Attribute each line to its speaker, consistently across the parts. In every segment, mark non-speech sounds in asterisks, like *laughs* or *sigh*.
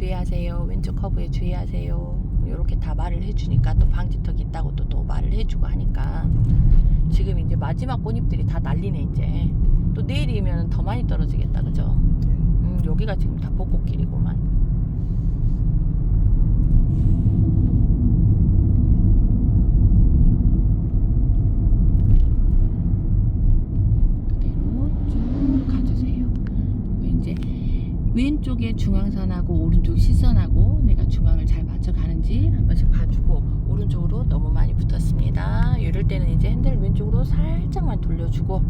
Speaker 1: 주의, 주의하세요. 왼쪽 커브에 주의하세요. 이렇게 다 말을 해주니까 또 방지턱이 있다고 또, 또 말을 해주고 하니까 지금 이제 마지막 꽃잎들이 다 날리네 이제. 또 내일이면 더 많이 떨어지겠다 그죠? 음, 여기가 지금 다 벚꽃길이구만 그대로 쭉 가주세요. 이제 왼쪽에 중앙선하고 오른쪽 시선하고 내가 중앙을 잘 맞춰 가는지 한 번씩 봐주고 오른쪽으로 너무 많이 붙었습니다. 이럴 때는 이제 핸들 왼쪽으로 살짝만 돌려주고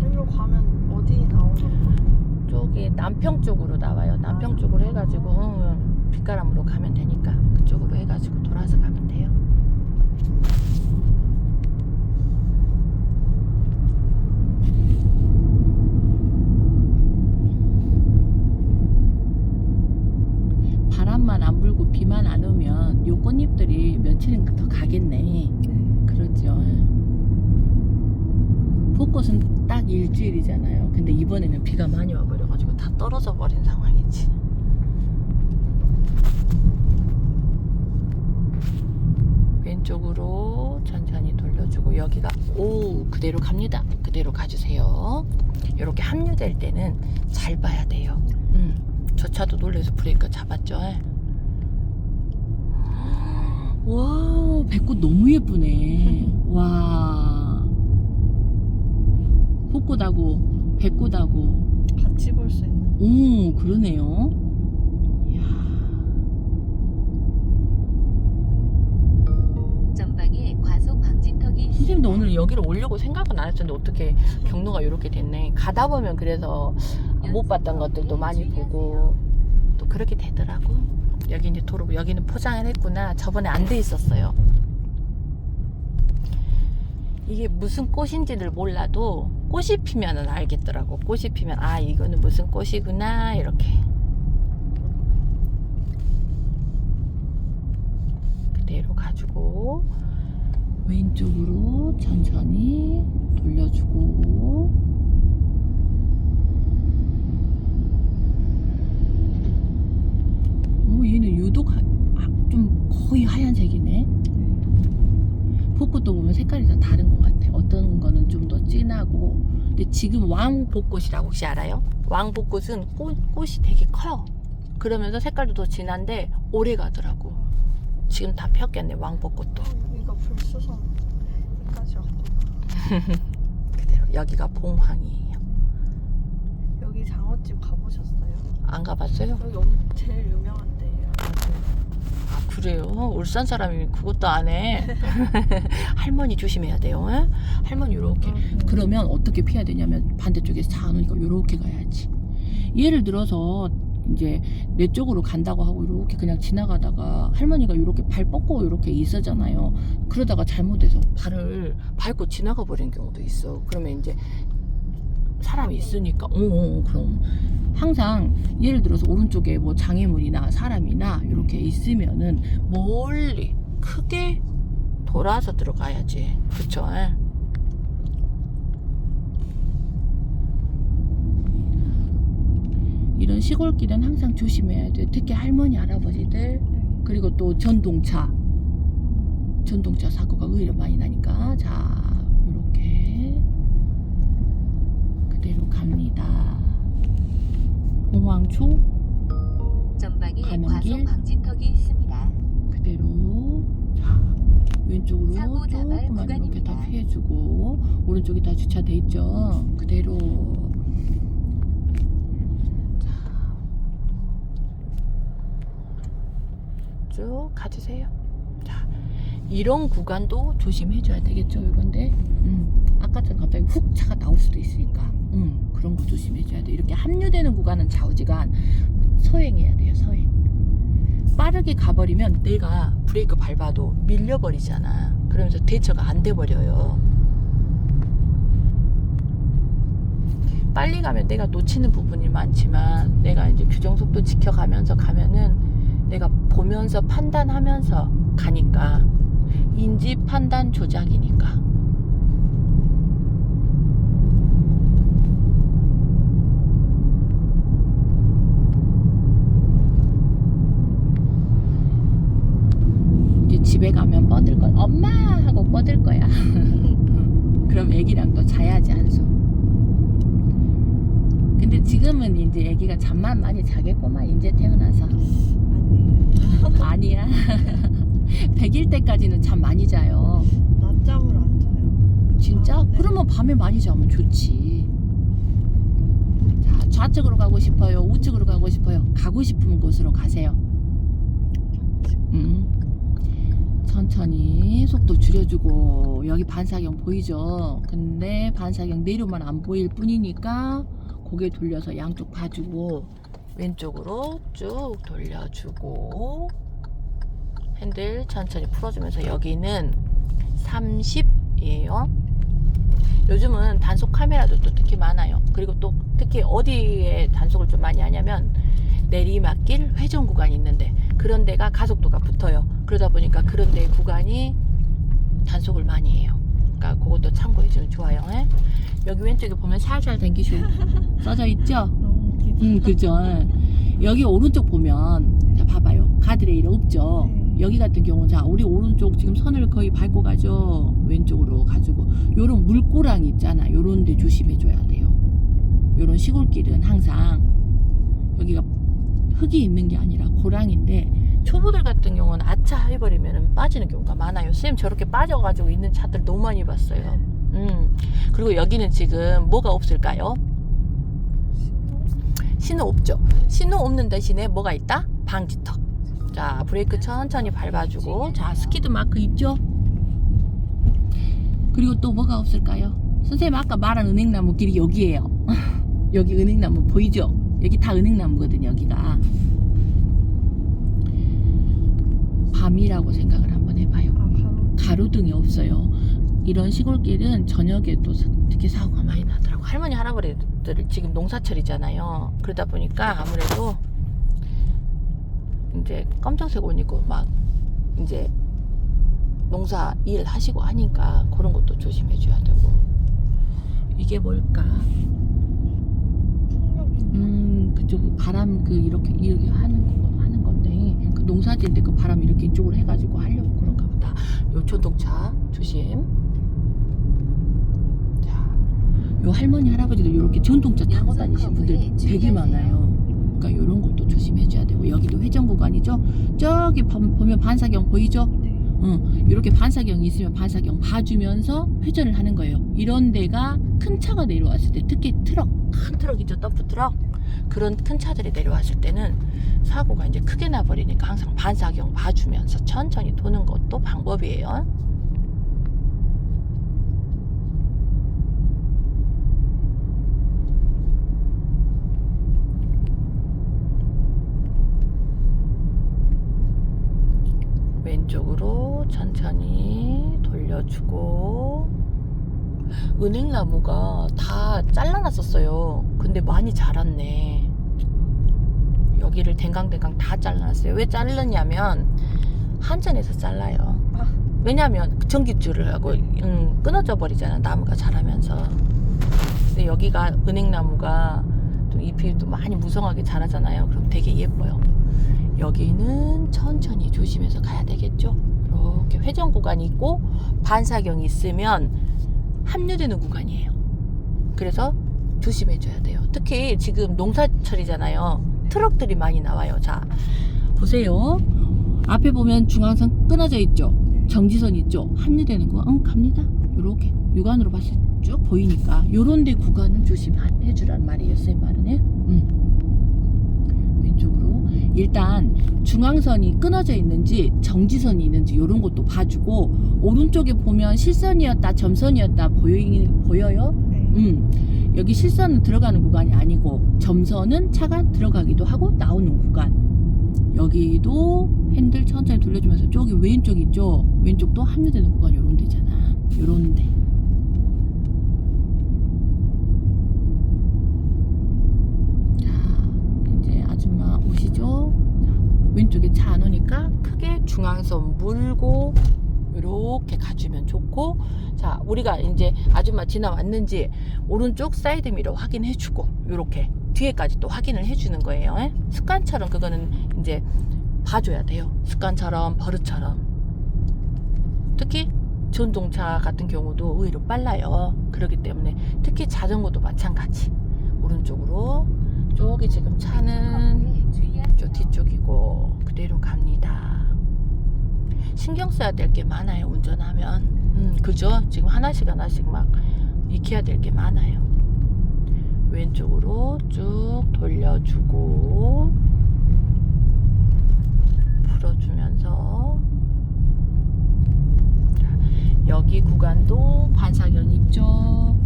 Speaker 2: 일로 가면 어디 나오는 거?
Speaker 1: 쪽이 남평 쪽으로 나와요. 남평 쪽으로 해가지고 응, 빗가람으로 가면 되니까 그쪽으로 해가지고 돌아서 가면 돼요. 바람만 안 불고 비만 안 오면 요 꽃잎들이 며칠은 더 가겠네. 그렇죠. 벚꽃은 딱 일주일이잖아요. 근데 이번에는 비가 많이 와버려가지고 다 떨어져 버린 상황이지. 왼쪽으로 천천히 돌려주고 여기가 오 그대로 갑니다. 그대로 가주세요. 이렇게 합류될 때는 잘 봐야 돼요. 음, 저 차도 놀래서 브레이크 잡았죠. 와 배꽃 너무 예쁘네. 와 벚꽃하고 배꽃하고
Speaker 2: 같이 볼 수 있는.
Speaker 1: 오 그러네요. 이야.
Speaker 3: 전방에 과속 방지턱이
Speaker 1: 선생님도 오늘 여기를 오려고 생각은 안 했었는데 어떻게 경로가 이렇게 됐네. 가다 보면 그래서 못 봤던 것들도 많이 보고 또 그렇게 되더라고. 여기 이제 도로 여기는 포장을 했구나. 저번에 안 돼 있었어요. 이게 무슨 꽃인지를 몰라도 꽃이 피면은 알겠더라고. 꽃이 피면 아 이거는 무슨 꽃이구나 이렇게. 그대로 가지고 왼쪽으로 천천히 돌려주고 얘는 유독 하, 아, 좀 거의 하얀색이네 벚꽃도 보면 색깔이 다 다른 것 같아 어떤 거는 좀 더 진하고 근데 지금 왕 벚꽃이라고 혹시 알아요? 왕 벚꽃은 꽃, 꽃이 되게 커요 그러면서 색깔도 더 진한데 오래 가더라고 지금 다 폈겠네 왕 벚꽃도
Speaker 2: 여기가 불수선 여기까지 왔구나. *laughs*
Speaker 1: 그대로 여기가 봉황이에요
Speaker 2: 여기 장어집 가보셨어요?
Speaker 1: 안 가봤어요?
Speaker 2: 여기 엄- 제일 유명한 데예요.
Speaker 1: 아 그래요? 울산 사람이 그것도 안 해. *laughs* 할머니 조심해야 돼요. 에? 할머니 요렇게. 그러면 어떻게 피해야 되냐면 안 오니까 요렇게 가야지. 예를 들어서 이제 내 쪽으로 간다고 하고 이렇게 그냥 지나가다가 할머니가 이렇게 발 뻗고 이렇게 있었잖아요. 그러다가 잘못해서 발을 밟고 지나가 버린 경우도 있어. 그러면 이제 사람이 있으니까, 어, 어, 그럼 항상 예를 들어서 오른쪽에 뭐 장애물이나 사람이나 이렇게 있으면은 멀리 크게 돌아서 들어가야지. 그쵸? 예? 이런 시골길은 항상 조심해야 돼. 특히 할머니, 할아버지들, 그리고 또 전동차. 전동차 사고가 의외로 많이 나니까. 자, 이렇게. 그대로 갑니다. 공황초
Speaker 3: 전방에 과속
Speaker 1: 길.
Speaker 3: 방지턱이 있습니다.
Speaker 1: 그대로 자 왼쪽으로 조금만 이렇게 다. 피해주고 오른쪽이 다 주차돼 있죠 그대로 자, 쭉 가주세요 자 이런 구간도 조심해줘야 되겠죠 이런데 음, 아까처럼 갑자기 훅 차가 나올 수도 있으니까 음, 그런 거 조심해줘야 돼 이렇게 합류되는 구간은 좌우지간 서행해야 돼요 서행 빠르게 가버리면 내가 브레이크 밟아도 밀려버리잖아. 그러면서 대처가 안 돼버려요. 빨리 가면 내가 놓치는 부분이 많지만 내가 이제 규정 속도 지켜가면서 가면은 내가 보면서 판단하면서 가니까 인지 판단 조작이니까 엄마 하고 뻗을 거야. *laughs* 그럼 애기랑 또 자야지 안수. 근데 지금은 이제 애기가 잠만 많이 자겠구만 이제 태어나서. 아니야. *laughs* 100일 때까지는 잠 많이 자요.
Speaker 2: 낮잠을 안 자요.
Speaker 1: 진짜?
Speaker 2: 아, 네.
Speaker 1: 그러면 밤에 많이 자면 좋지. 자, 좌측으로 가고 싶어요? 우측으로 가고 싶어요? 가고 싶은 곳으로 가세요. 음. 천천히 속도 줄여주고 여기 반사경 보이죠? 근데 반사경 내려만 안 보일 뿐이니까 고개 돌려서 양쪽 봐주고 왼쪽으로 쭉 돌려주고 핸들 천천히 풀어주면서 여기는 30이에요. 요즘은 단속 카메라도 또 특히 많아요. 그리고 또 특히 어디에 단속을 좀 많이 하냐면 내리막길 회전 구간이 있는데 그런 데가 가속도가 붙어요. 그러다 보니까 그런 데 구간이 단속을 많이 해요. 그러니까 그것도 참고해 주면 좋아요. 예? 여기 왼쪽에 보면 살살 당기슈 *laughs* 써져 있죠? 음, 그죠. 여기 오른쪽 보면 자 봐봐요. 가드레일 없죠.
Speaker 2: 네.
Speaker 1: 여기 같은 경우는 자 우리 오른쪽 지금 선을 거의 밟고 가죠. 왼쪽으로 가지고 요런 물고랑 있잖아. 요런 데 조심해 줘야 돼요. 요런 시골길은 항상 여기가 흙이 있는 게 아니라 고랑인데 초보들 같은 경우는 아차 해버리면 빠지는 경우가 많아요. 쌤 저렇게 빠져가지고 있는 차들 너무 많이 봤어요. 음 그리고 여기는 지금 뭐가 없을까요? 신호 없죠. 신호 없는 대신에 뭐가 있다? 방지턱. 자, 브레이크 천천히 밟아주고. 자, 스키드 마크 있죠? 그리고 또 뭐가 없을까요? 선생님 아까 말한 은행나무 길이 여기에요. *laughs* 여기 은행나무 보이죠? 여기 다 은행나무거든요, 여기가. 밤이라고 생각을 한번 해봐요.
Speaker 2: 아 가로.
Speaker 1: 가로등이 없어요. 이런 시골길은 저녁에 또 사- 특히 사고가 많이 나더라고. 할머니 할아버지들 지금 농사철이잖아요. 그러다 보니까 아무래도 이제 검정색 옷 입고 막 이제 농사 일 하시고 하니까 그런 것도 조심해 줘야 되고. 이게 뭘까? 음, 그쪽 바람 그 이렇게 이렇게 하는 거 하는 건데 그때그 바람 이렇게 이쪽으로 해가지고 하려고 그런가 보다. 요 전동차 조심. 자, 요 할머니 할아버지들 이렇게 전동차 타고 다니신 분들 되게. 많아요. 그러니까 이런 것도 조심해줘야 되고 여기도 회전 구간이죠. 저기 보- 보면 반사경 보이죠?
Speaker 2: 네.
Speaker 1: 응, 이렇게 반사경이 있으면 반사경 봐주면서 회전을 하는 거예요. 이런 데가 큰 차가 내려왔을 때, 특히 트럭, 큰 트럭 있죠, 덤프 트럭. 그런 큰 차들이 내려왔을 때는 사고가 이제 크게 나버리니까 항상 반사경 봐주면서 천천히 도는 것도 방법이에요. 왼쪽으로 천천히 돌려주고 은행나무가 다 잘라놨었어요. 근데 많이 자랐네. 여기를 댕강댕강 다 잘라놨어요. 왜 자르냐면 한전에서 잘라요.
Speaker 2: 아.
Speaker 1: 왜냐면 전기줄을 하고 음, 끊어져 버리잖아 나무가 자라면서. 근데 여기가 은행나무가 또 잎이 또 많이 무성하게 자라잖아요. 그럼 되게 예뻐요. 여기는 천천히 조심해서 가야 되겠죠. 이렇게 회전 구간이 있고 반사경이 있으면 합류되는 구간이에요. 그래서 조심해줘야 돼요. 특히 지금 농사철이잖아요. 트럭들이 많이 나와요. 자, 보세요. 앞에 보면 중앙선 끊어져 있죠. 정지선 있죠. 합류되는 구간, 응, 갑니다. 요렇게 육안으로 봤을 때쭉 보이니까 요런 데 구간은 조심해 주란 말이에요. 쌤 말은 예? 일단 중앙선이 끊어져 있는지 정지선이 있는지 이런 것도 봐주고 오른쪽에 보면 실선이었다 점선이었다 보이, 보여요?
Speaker 2: 네.
Speaker 1: 음, 여기 실선은 들어가는 구간이 아니고 점선은 차가 들어가기도 하고 나오는 구간 여기도 핸들 천천히 돌려주면서 저기 왼쪽 있죠? 왼쪽도 합류되는 구간 요런 데잖아 요런 데 자, 이제 자, 왼쪽에 차 안 오니까 크게 중앙선 물고 이렇게 가주면 좋고 자 우리가 이제 아줌마 지나왔는지 오른쪽 사이드 미러 확인해 주고 이렇게 뒤에까지 또 확인을 해 주는 거예요 예? 습관처럼 그거는 이제 봐줘야 돼요 습관처럼 버릇처럼 특히 전동차 같은 경우도 의외로 빨라요. 그렇기 때문에 특히 자전거도 마찬가지. 오른쪽으로 저기 지금 차는 저 뒤쪽이고 그대로 갑니다. 신경 써야 될 게 많아요. 운전하면. 음, 그죠? 지금 하나씩 하나씩 막 익혀야 될 게 많아요. 왼쪽으로 쭉 돌려주고 풀어주면서 자, 여기 구간도 반사경 있죠.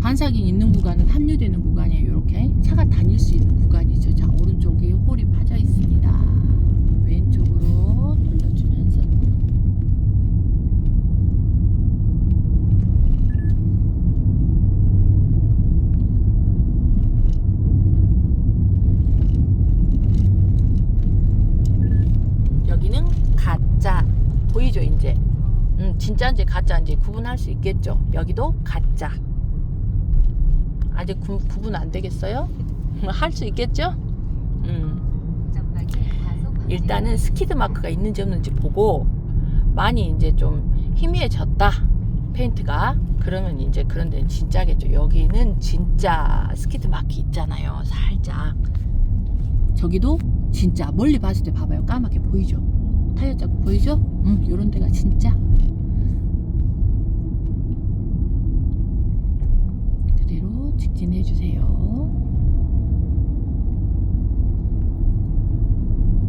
Speaker 1: 반사경 있는 구간은 합류되는 구간이에요. 이렇게 차가 다닐 수 있는 구간이죠. 자 오른쪽에 홀이 파져 있습니다. 왼쪽으로 돌려주면서 여기는 가짜 보이죠 이제 음, 진짜인지 가짜인지 구분할 수 있겠죠 여기도 가짜 아직 구, 구분 안 되겠어요? 할 수 있겠죠? 음, 일단은 스키드 마크가 있는지 없는지 보고 많이 이제 좀 희미해졌다 페인트가 그러면 이제 그런 데는 진짜겠죠 여기는 진짜 스키드 마크 있잖아요 살짝 저기도 진짜 멀리 봤을 때 봐봐요 까맣게 보이죠 타이어 자국 보이죠? 음, 요런 데가 진짜 그대로 직진해 주세요.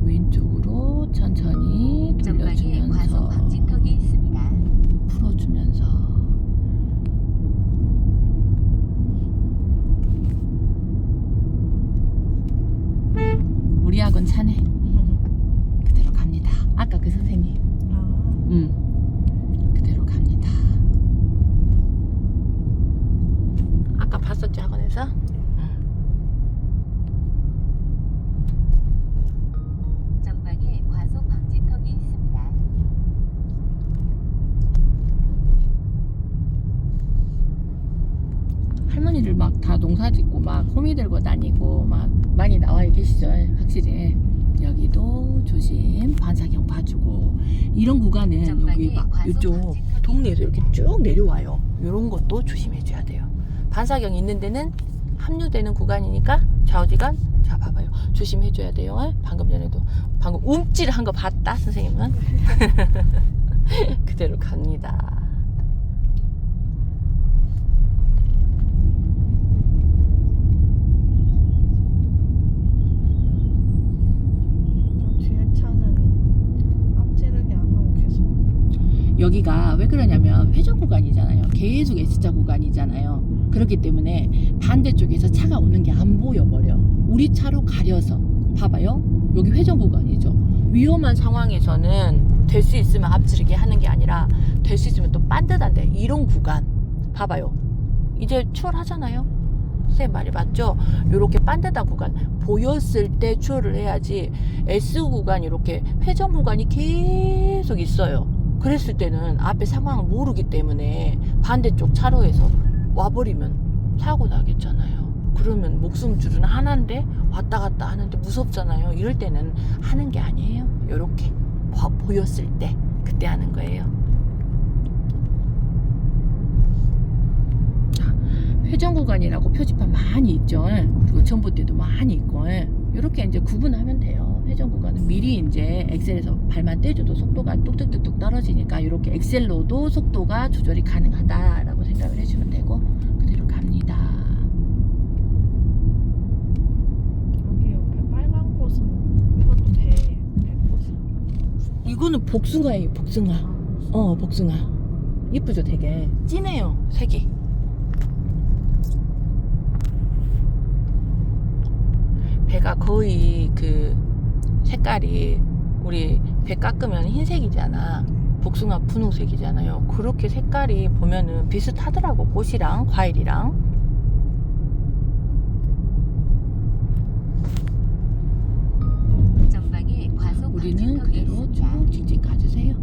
Speaker 1: 왼쪽으로 천천히 돌려주면서. 풀어주면서. 우리 학원 차네. *laughs* 그대로 갑니다. 아까 그 선생님.
Speaker 2: 아,
Speaker 1: 음 그대로 갑니다 아까 봤었죠 학원에서
Speaker 3: 전방에 과속 방지턱이 있습니다.
Speaker 1: 할머니들 막 다 농사 짓고 막 호미 들고 다니고 막 많이 나와 계시죠 확실히 여기도 조심 봐주고 이런 구간은 여기 막 이쪽 동네에서 이렇게 쭉 내려와요. 이런 것도 조심해 줘야 돼요. 반사경 있는 데는 합류되는 구간이니까 좌우지간 자 봐봐요. 조심해 줘야 돼요. 어? 방금 전에도 방금 움찔한 거 봤다 선생님은? *laughs* *laughs* 그대로 갑니다
Speaker 2: 저 뒤에 차는 앞지르기 안 하고 계속.
Speaker 1: 여기가 왜 그러냐면 회전 구간이잖아요. 계속 S자 구간이잖아요. 그렇기 때문에 반대쪽에서 차가 오는 게 안 보여버려. 우리 차로 가려서. 봐봐요. 여기 회전 구간이죠. 위험한 상황에서는 될 수 있으면 앞지르기 하는 게 아니라 될 수 있으면 또 반듯한데 이런 구간. 봐봐요. 이제 추월하잖아요. 선생님 말이 맞죠? 이렇게 반듯한 구간 보였을 때 추월을 해야지 S 구간 이렇게 회전 구간이 계속 있어요. 그랬을 때는 앞에 상황을 모르기 때문에 반대쪽 차로에서 와버리면 사고 나겠잖아요. 그러면 목숨줄은 하나인데 왔다 갔다 하는데 무섭잖아요. 이럴 때는 하는 게 아니에요. 요렇게 보- 보였을 때 그때 하는 거예요. 자, 회전 구간이라고 표지판 많이 있죠. 그리고 전봇대도 많이 있고 이렇게 이제 구분하면 돼요. 회전 구간은 미리 이제 엑셀에서 발만 떼줘도 속도가 뚝뚝뚝뚝 떨어지니까 이렇게 엑셀로도 속도가 조절이 가능하다라고 생각을 해주면 되고 그대로 갑니다.
Speaker 2: 여기 옆에 빨간 꽃은 이것도 대, 대꽃이.
Speaker 1: 이거는 복숭아예요, 복숭아. 어, 복숭아. 이쁘죠, 되게. 진해요, 색이. 배가 거의 그 색깔이 우리 배 깎으면 흰색이잖아. 복숭아 분홍색이잖아요. 그렇게 색깔이 보면은 비슷하더라고. 꽃이랑 과일이랑. 우리는 그대로. 쭉 직진 가주세요.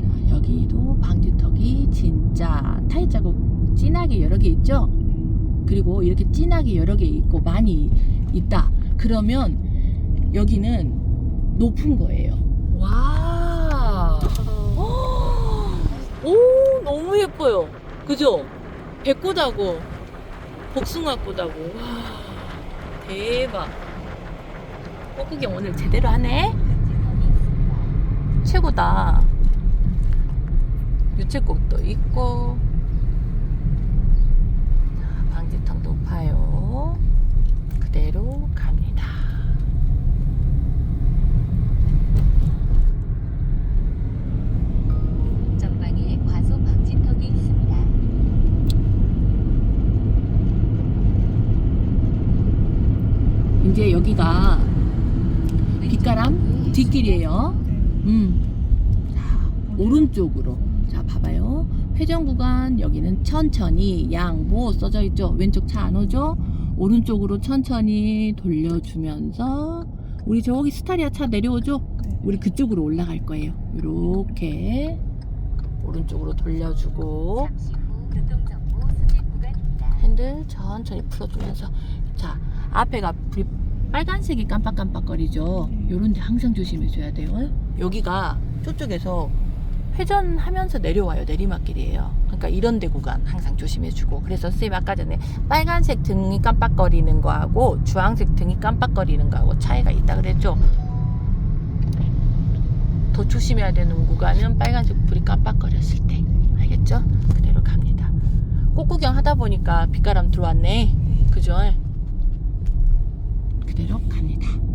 Speaker 1: 자, 여기도 방지턱이 진짜 타일 자국 진하게 여러 개 있죠? 그리고 이렇게 진하게 여러 개 있고 많이 있다. 그러면 여기는 높은 거예요. 와. 오, 너무 예뻐요. 그죠? 백꽃하고 복숭아꽃하고. 와, 대박. 꽃구경 오늘 제대로 하네? 최고다. 유채꽃도 있고. 자, 방지턱 높아요. 그대로 갑니다.
Speaker 3: 전방에 과속 방지턱이 있습니다.
Speaker 1: 이제 여기가 빛가람 뒷길이에요.
Speaker 2: 네.
Speaker 1: 음. 자, 오른쪽으로. 자, 봐봐요. 회전 구간 여기는 천천히 양보 써져 있죠. 왼쪽 차 안 오죠? 오른쪽으로 천천히 돌려주면서 우리 저기 스타리아 차 내려오죠?
Speaker 2: 네.
Speaker 1: 우리 그쪽으로 올라갈 거예요. 이렇게 오른쪽으로 돌려주고. 핸들 천천히 풀어주면서 자 앞에가 불이 빨간색이 깜빡깜빡거리죠.
Speaker 2: 네.
Speaker 1: 요런데 항상 조심해줘야 돼요. 여기가 저쪽에서 회전하면서 내려와요. 내리막길이에요. 그러니까 이런 데 구간 항상 조심해주고 그래서 쌤이 아까 전에 빨간색 등이 깜빡거리는 거하고 주황색 등이 깜빡거리는 거하고 차이가 있다 그랬죠. 더 조심해야 되는 구간은 빨간색 불이 깜빡거렸을 때 알겠죠? 그대로 갑니다. 꽃구경 하다 보니까 빛바람 들어왔네. 그죠? 되도록 합니다.